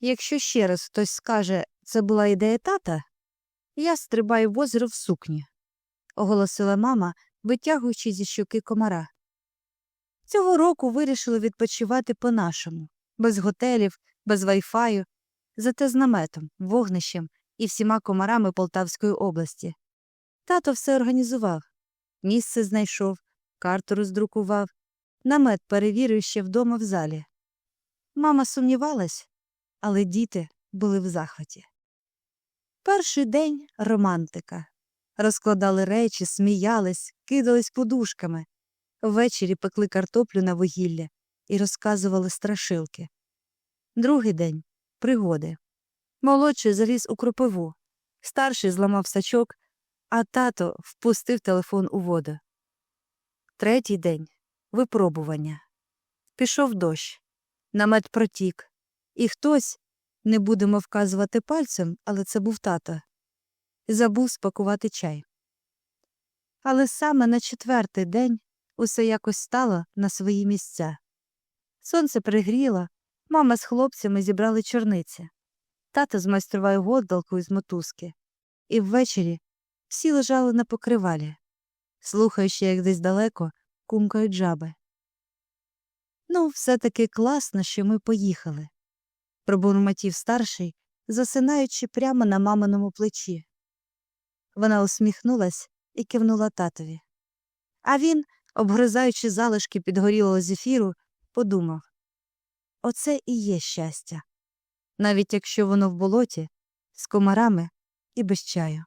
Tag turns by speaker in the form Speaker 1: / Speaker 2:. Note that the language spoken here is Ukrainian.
Speaker 1: Якщо ще раз хтось скаже, це була ідея тата, я стрибаю в озеро в сукні, оголосила мама, витягуючи зі щоки комара. Цього року вирішили відпочивати по-нашому, без готелів, без вайфаю, зате з наметом, вогнищем і всіма комарами Полтавської області. Тато все організував, місце знайшов, карту роздрукував, намет перевірив ще вдома в залі. Мама сумнівалась, але діти були в захваті. Перший день романтика. Розкладали речі, сміялись, кидались подушками. Ввечері пекли картоплю на вугілля і розказували страшилки. Другий день пригоди. Молодший заліз у кропиву, старший зламав сачок, а тато впустив телефон у воду. Третій день випробування. Пішов дощ, намет протік, і хтось, не будемо вказувати пальцем, але це був тато, забув спакувати чай. Але саме на четвертий день усе якось стало на свої місця. Сонце пригріло, мама з хлопцями зібрали чорниці. Тато змайстрував гойдалку із мотузки. І ввечері всі лежали на покривалі, слухаючи, як десь далеко кумкають жаби. Ну, все-таки класно, що ми поїхали, пробурмотів старший, засинаючи прямо на маминому плечі. Вона усміхнулась і кивнула татові. А він, обгризаючи залишки підгорілого зефіру, подумав оце і є щастя, навіть якщо воно в болоті, з комарами і без чаю.